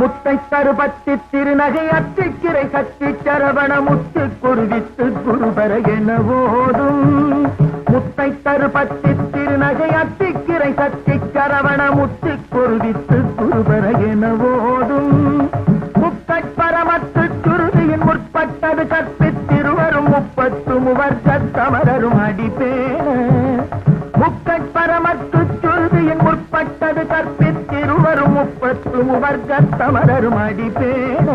முத்தை தருபத்தி திருநகை அத்திக்கிரை கத்தி சரவண முத்து குருவித்து குருபர என ஓதும் முத்தை தருபத்தி திருநகை அத்திக்கிரை கத்தி சரவண முத்து குருவித்து குருபர என ஓதும் முக்கட்பரமத்து குருதியின் முற்பட்டது கற்பித்திருவரும் முப்பத்து முவர் சத்தமரரும் முக்கட்பரமத்து சுருதியின் முற்பட்டது கற்பித்திருவரும் முப்பத்து முவர்க்க தமரரும் அடிப்பேன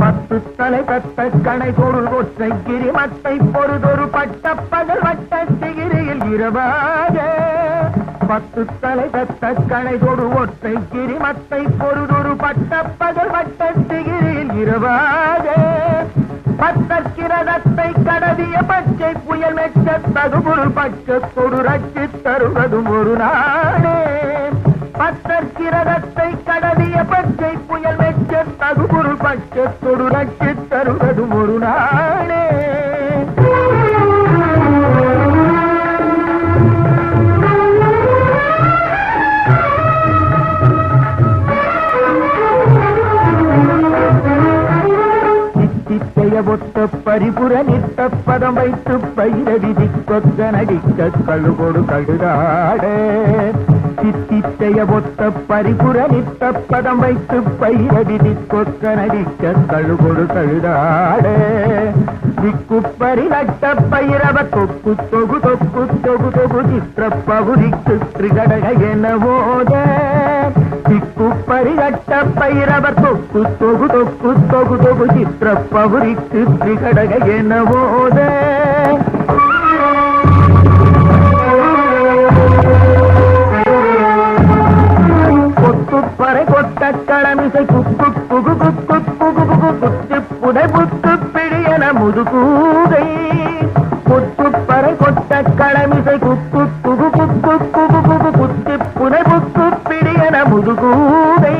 பத்து தலை தத்த கணை பொருள் ஒற்றை கிரிமத்தை பொறுதொரு பட்ட பகல் வட்ட சிகிரியில் இரவாக பத்து தலை தத்த கணை கொடு ஒற்றை கிரிமத்தை பொருதொரு பட்ட பகல் வட்ட சிகிரியில் இரவாக பத்தற்கிரதத்தை கடவிய பச்சை புயல் மெச்ச தகுபொருள் பச்ச கொடு ரட்சி தருவதும் ஒரு நாடே பத்தற்கிரதத்தை கடவிய பச்சை புயல் மெச்ச தகுபொருள் பச்ச கொடு ரட்சி தருவதும் ஒரு நாடே ஒத்த பரிபுர நிற்க பதம் வைத்து பயிர விதி கொத்த நடிக்க கழுகோடு கழுதாடே. சித்தித்தைய ஒத்த பரிபுர நிற்க பதம் வைத்து பயிர விதி கொத்த நடிக்க கழுகோடு கழுதாடே. திக்குப்பறி நட்ட பயிரவ தொக்கு தொகு தொக்கு தொகு தொகு சித்திர பகுதிக்கு திரிகடக என ஓத திக்குப்பரி நட்ட தொக்கு தொகு தொக்கு தொகு தொகு சித்திர பவுரிக்கு திரிகடக என ஓத. கொத்துப்பறை கொட்ட களமிசை குக்கு புகு குக்கு புகு புகு குத்து புடை புத்து பிடியன முதுகூதை. கொத்துப்பறை கொட்ட களமிசை குக்கு புகு முதுகூதை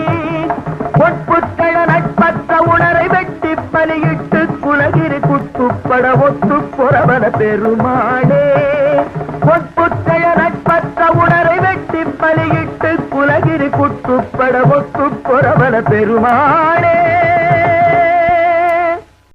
பொற்புத்தள நட்பற்ற உணரை வெட்டி பலியிட்டு குலகிரி குத்துப்பட ஒத்து புறவன பெருமாளே. பொற்புத்தள நட்பற்ற உணரை வெட்டி பலியிட்டு குலகிரி குத்துப்பட ஒத்து புறவன பெருமாளே.